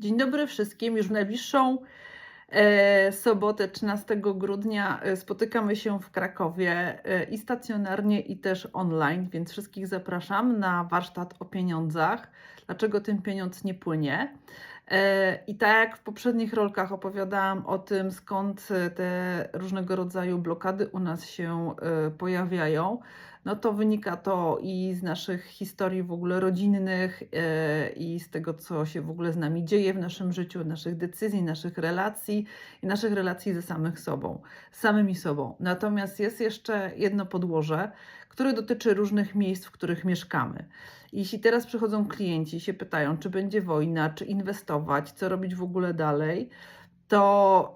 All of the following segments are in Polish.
Dzień dobry wszystkim. Już w najbliższą e, sobotę 13 grudnia e, spotykamy się w Krakowie e, i stacjonarnie, i też online, więc wszystkich zapraszam na warsztat o pieniądzach. Dlaczego ten pieniądz nie płynie? E, I tak jak w poprzednich rolkach opowiadałam o tym, skąd te różnego rodzaju blokady u nas się e, pojawiają, no to wynika to i z naszych historii w ogóle rodzinnych, e, i z tego, co się w ogóle z nami dzieje w naszym życiu, naszych decyzji, naszych relacji i naszych relacji ze samych sobą, samymi sobą. Natomiast jest jeszcze jedno podłoże, które dotyczy różnych miejsc, w których mieszkamy. Jeśli teraz przychodzą klienci i się pytają, czy będzie wojna, czy inwestować, co robić w ogóle dalej, to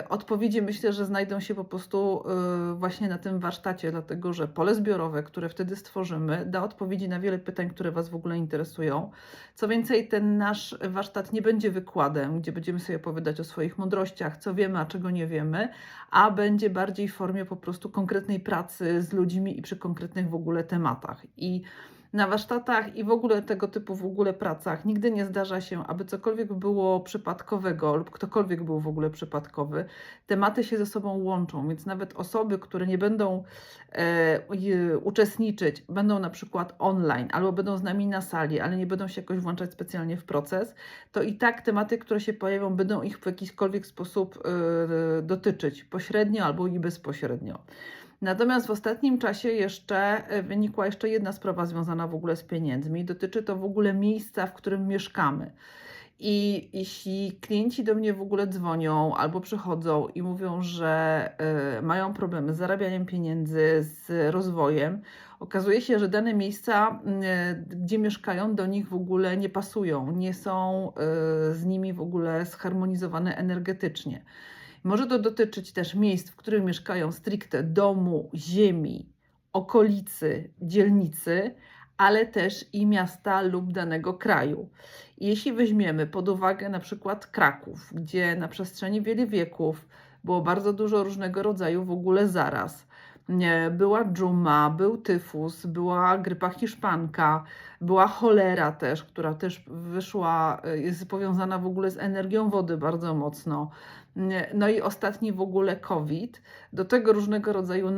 y, odpowiedzi myślę, że znajdą się po prostu y, właśnie na tym warsztacie, dlatego że pole zbiorowe, które wtedy stworzymy, da odpowiedzi na wiele pytań, które Was w ogóle interesują. Co więcej, ten nasz warsztat nie będzie wykładem, gdzie będziemy sobie opowiadać o swoich mądrościach, co wiemy, a czego nie wiemy, a będzie bardziej w formie po prostu konkretnej pracy z ludźmi i przy konkretnych w ogóle tematach. I na warsztatach i w ogóle tego typu w ogóle pracach nigdy nie zdarza się, aby cokolwiek było przypadkowego lub ktokolwiek był w ogóle przypadkowy. Tematy się ze sobą łączą, więc nawet osoby, które nie będą e, uczestniczyć, będą na przykład online albo będą z nami na sali, ale nie będą się jakoś włączać specjalnie w proces, to i tak tematy, które się pojawią, będą ich w jakikolwiek sposób e, dotyczyć, pośrednio albo i bezpośrednio. Natomiast w ostatnim czasie jeszcze e, wynikła jeszcze jedna sprawa związana w ogóle z pieniędzmi. Dotyczy to w ogóle miejsca, w którym mieszkamy. I jeśli klienci do mnie w ogóle dzwonią albo przychodzą i mówią, że e, mają problemy z zarabianiem pieniędzy, z rozwojem, okazuje się, że dane miejsca, e, gdzie mieszkają, do nich w ogóle nie pasują, nie są e, z nimi w ogóle zharmonizowane energetycznie. Może to dotyczyć też miejsc, w których mieszkają stricte domu, ziemi, okolicy, dzielnicy, ale też i miasta lub danego kraju. Jeśli weźmiemy pod uwagę na przykład Kraków, gdzie na przestrzeni wielu wieków było bardzo dużo różnego rodzaju w ogóle zaraz. Była dżuma, był tyfus, była grypa hiszpanka, była cholera też, która też wyszła, y, jest powiązana w ogóle z energią wody bardzo mocno. No i ostatni w ogóle COVID, do tego różnego rodzaju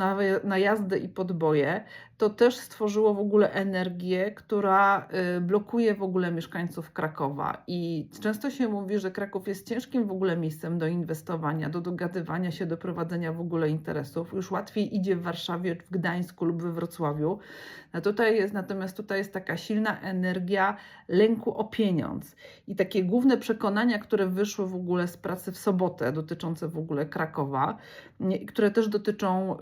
najazdy i podboje, to też stworzyło w ogóle energię, która y, blokuje w ogóle mieszkańców Krakowa. I często się mówi, że Kraków jest ciężkim w ogóle miejscem do inwestowania, do dogadywania się, do prowadzenia w ogóle interesów. Już łatwiej idzie w Warszawie, w Gdańsku lub we Wrocławiu. A tutaj jest, natomiast tutaj jest taka silna energia lęku o pieniądz. I takie główne przekonania, które wyszły w ogóle z pracy w sobotę, dotyczące w ogóle Krakowa, które też dotyczą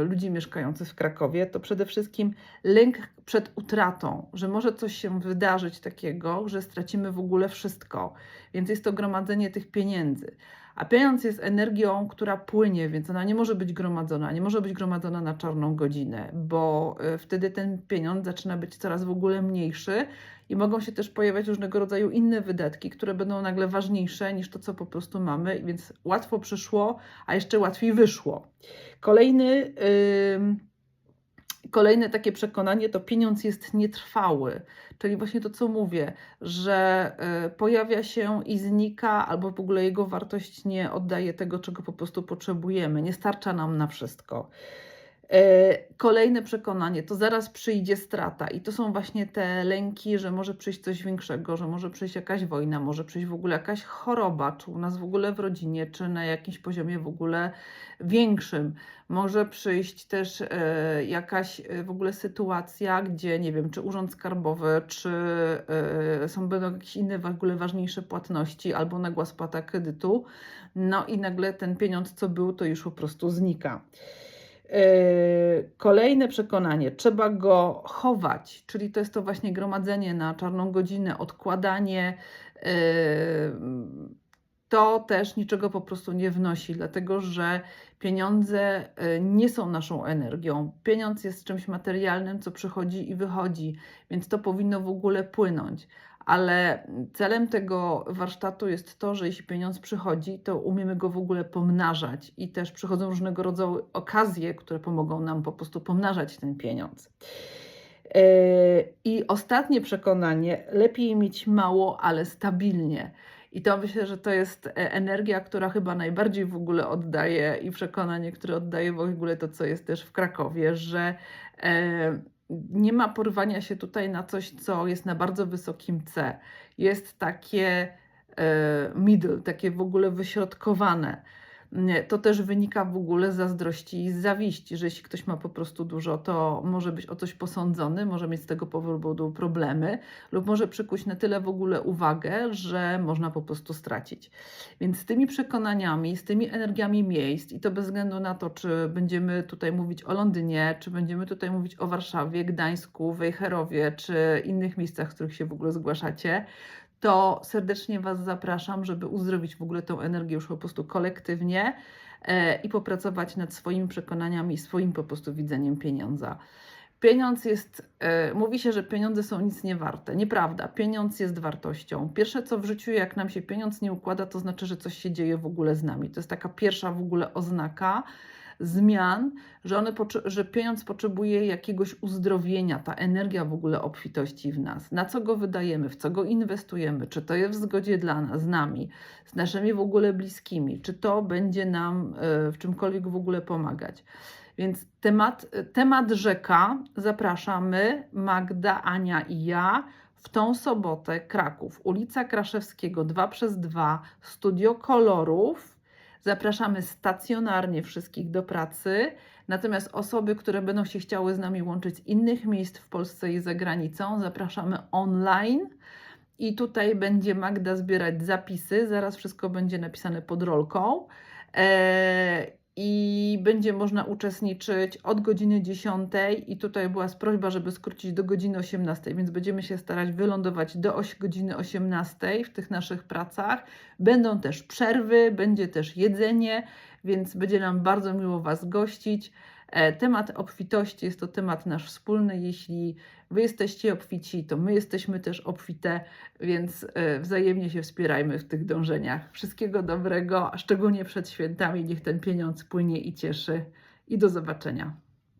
y, ludzi mieszkających w Krakowie, to przede wszystkim lęk przed utratą, że może coś się wydarzyć takiego, że stracimy w ogóle wszystko. Więc jest to gromadzenie tych pieniędzy. A pieniądz jest energią, która płynie, więc ona nie może być gromadzona, nie może być gromadzona na czarną godzinę, bo y, wtedy ten pieniądz zaczyna być coraz w ogóle mniejszy i mogą się też pojawiać różnego rodzaju inne wydatki, które będą nagle ważniejsze niż to, co po prostu mamy, więc łatwo przyszło, a jeszcze łatwiej wyszło. Kolejny. ym, Kolejne takie przekonanie to pieniądz jest nietrwały, czyli właśnie to, co mówię, że y, pojawia się i znika, albo w ogóle jego wartość nie oddaje tego, czego po prostu potrzebujemy, nie starcza nam na wszystko. E, Kolejne przekonanie to zaraz przyjdzie strata, i to są właśnie te lęki, że może przyjść coś większego, że może przyjść jakaś wojna, może przyjść w ogóle jakaś choroba, czy u nas w ogóle w rodzinie, czy na jakimś poziomie w ogóle większym. Może przyjść też e, jakaś e, w ogóle sytuacja, gdzie nie wiem, czy urząd skarbowy, czy są będą jakieś inne w ogóle ważniejsze płatności, albo nagła spłata kredytu. No i nagle ten pieniądz, co był, to już po prostu znika. Yy, Kolejne przekonanie, trzeba go chować, czyli to jest to właśnie gromadzenie na czarną godzinę, odkładanie. yy, To też niczego po prostu nie wnosi, dlatego że pieniądze yy, nie są naszą energią. Pieniądz jest czymś materialnym, co przychodzi i wychodzi, więc to powinno w ogóle płynąć. Ale celem tego warsztatu jest to, że jeśli pieniądz przychodzi, to umiemy go w ogóle pomnażać i też przychodzą różnego rodzaju okazje, które pomogą nam po prostu pomnażać ten pieniądz. E, I ostatnie przekonanie: lepiej mieć mało, ale stabilnie. I to myślę, że to jest e, energia, która chyba najbardziej w ogóle oddaje i przekonanie, które oddaje w ogóle to, co jest też w Krakowie, że e, nie ma porwania się tutaj na coś, co jest na bardzo wysokim C. Jest takie e, middle, takie w ogóle wyśrodkowane. To też wynika w ogóle z zazdrości i z zawiści, że jeśli ktoś ma po prostu dużo, to może być o coś posądzony, może mieć z tego powodu problemy, lub może przykuć na tyle w ogóle uwagę, że można po prostu stracić. Więc z tymi przekonaniami, z tymi energiami miejsc, i to bez względu na to, czy będziemy tutaj mówić o Londynie, czy będziemy tutaj mówić o Warszawie, Gdańsku, Wejherowie, czy innych miejscach, w których się w ogóle zgłaszacie, to serdecznie Was zapraszam, żeby uzdrowić w ogóle tą energię już po prostu kolektywnie e, i popracować nad swoimi przekonaniami, swoim po prostu widzeniem pieniądza. Pieniądz jest, e, mówi się, że pieniądze są nic nie warte. Nieprawda, pieniądz jest wartością. Pierwsze co w życiu, jak nam się pieniądz nie układa, to znaczy, że coś się dzieje w ogóle z nami. To jest taka pierwsza w ogóle oznaka zmian, że, one, że pieniądz potrzebuje jakiegoś uzdrowienia, ta energia w ogóle obfitości w nas. Na co go wydajemy, w co go inwestujemy, czy to jest w zgodzie dla nas, z nami, z naszymi w ogóle bliskimi, czy to będzie nam e, w czymkolwiek w ogóle pomagać. Więc temat, temat rzeka zapraszamy Magda, Ania i ja w tą sobotę Kraków, ulica Kraszewskiego 2 przez 2 Studio Kolorów. Zapraszamy stacjonarnie wszystkich do pracy. Natomiast osoby, które będą się chciały z nami łączyć z innych miejsc w Polsce i za granicą, zapraszamy online. I tutaj będzie Magda zbierać zapisy. Zaraz wszystko będzie napisane pod rolką. Eee, i będzie można uczestniczyć od godziny 10 i tutaj była prośba, żeby skrócić do godziny 18, więc będziemy się starać wylądować do godziny 18 w tych naszych pracach. Będą też przerwy, będzie też jedzenie, więc będzie nam bardzo miło Was gościć. E, Temat obfitości jest to temat nasz wspólny. Jeśli Wy jesteście obfici, to my jesteśmy też obfite, więc e, wzajemnie się wspierajmy w tych dążeniach. Wszystkiego dobrego, a szczególnie przed świętami. Niech ten pieniądz płynie i cieszy. I do zobaczenia.